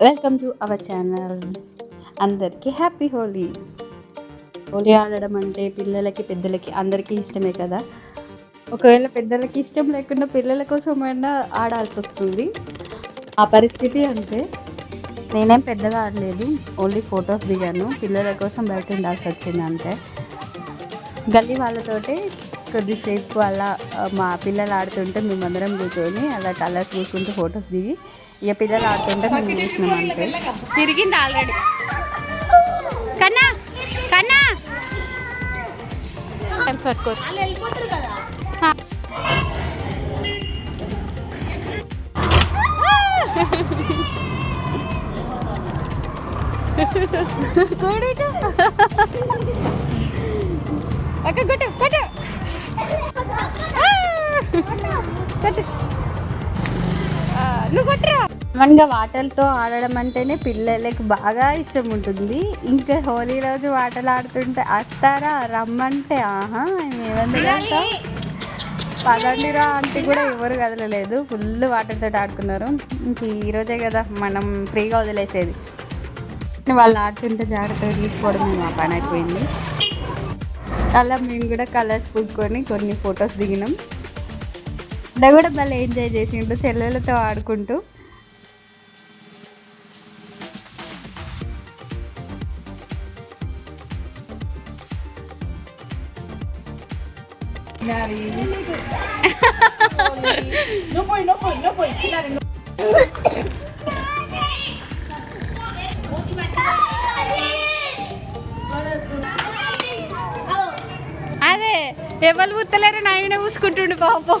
Welcome to our channel అందరికీ happy Holi. Holi ఆడడం అంటే పిల్లలకి పెద్దలకి అందరికీ ఇష్టమే కదా? ఒకవేళ పెద్దలకి ఇష్టం లేకుండా పిల్లల కోసమైనా ఆడాల్సి వస్తుంది. ఆ పరిస్థితి అంతే నేనేం పెద్దగా ఆడలేదు. ఓన్లీ ఫొటోస్ దిగాను. పిల్లల కోసం బయట ఉండాల్సి వచ్చింది అంటే గల్లీ వాళ్ళతోటి కొద్దిసేపు అలా మా పిల్లలు ఆడుతుంటే మేమందరం కూర్చొని అలా కలర్స్ చూసుకుంటూ ఫొటోస్ దిగి ఇక పిల్లలు ఆడుతుంటే మేము చూసినాం అంతే. తిరిగింది ఆల్రెడీ. కన్నా కన్నా. పట్టుకోవచ్చు ఆ, నువ్వు కొట్టురా కామన్గా వాటర్తో ఆడడం అంటేనే పిల్లలకి బాగా ఇష్టం ఉంటుంది. ఇంకా హోలీ రోజు వాటలు ఆడుతుంటే వస్తారా రమ్మంటే ఆహా మేమందరం పదండిరా అంటే కూడా ఎవరు కదలలేదు. ఫుల్ వాటర్తో ఆడుకున్నారు. ఇంక ఈరోజే కదా మనం ఫ్రీగా వదిలేసేది. వాళ్ళు ఆడుతుంటే జాగ్రత్తగా తీసుకోవడం మా పని అయిపోయింది. అలా మేము కూడా కలర్స్ పూసుకొని కొన్ని ఫొటోస్ దిగినాం. అక్కడ కూడా భలే ఎంజాయ్ చేసిండు చెల్లెలతో ఆడుకుంటూ. అదే ఎవరు పుత్తలేరు నాయన పూసుకుంటుండు పాపం.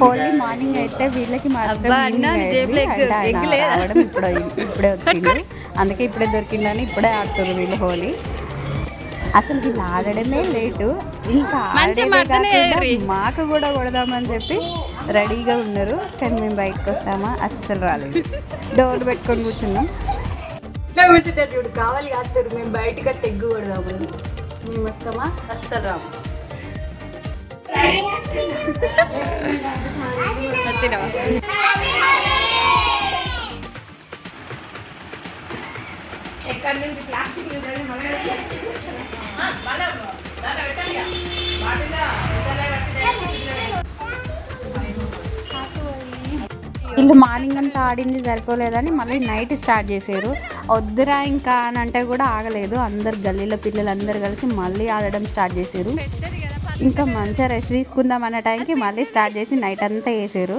హోలీ మార్నింగ్ అయితే వీళ్ళకి మాత్రం ఇప్పుడే ఇప్పుడే వచ్చింది. అందుకే ఇప్పుడే దొరికిందని ఇప్పుడే ఆడుతారు వీళ్ళు హోలీ. అసలు వీళ్ళు ఆడడమే లేటు ఇంకా. మాకు కూడా కొడదామని చెప్పి రెడీగా ఉన్నారు. కానీ మేము బయటకు వస్తామా? అస్సలు రాలేదు. డోర్ పెట్టుకొని కూర్చున్నాం. చూడు కావాలి కాస్తారు మేము బయటకు తెగ్గు కొడదామని మేము వస్తామా? అస్సలు రాము. వచ్చినావా? వీళ్ళు మార్నింగ్ అంతా ఆడింది సరిపోలేదని మళ్ళీ నైట్ స్టార్ట్ చేశారు. వద్దురా ఇంకా అని అంటే కూడా ఆగలేదు. అందరు గల్లీలో పిల్లలు అందరు కలిసి మళ్ళీ ఆడడం స్టార్ట్ చేశారు. ఇంకా మంచిగా రెస్ట్ తీసుకుందాం అన్న టైంకి మళ్ళీ స్టార్ట్ చేసి నైట్ అంతా వేసారు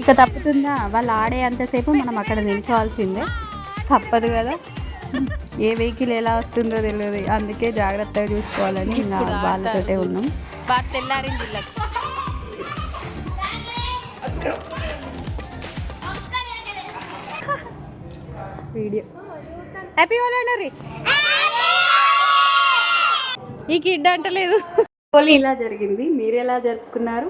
ఇక తప్పుతుందా? వాళ్ళు ఆడే అంతసేపు మనం అక్కడ నిల్చోవాల్సిందే. తప్పదు కదా. ఏ వెహికల్ ఎలా వస్తుందో తెలియదు. అందుకే జాగ్రత్తగా చూసుకోవాలని ఇంకా వాళ్ళతోటే ఉన్నాం. తెల్లారింది వీడియో హ్యాపీ ఈ కిడ్ అంటలేదు. హోలీ ఇలా జరిగింది. మీరు ఎలా జరుపుకున్నారు?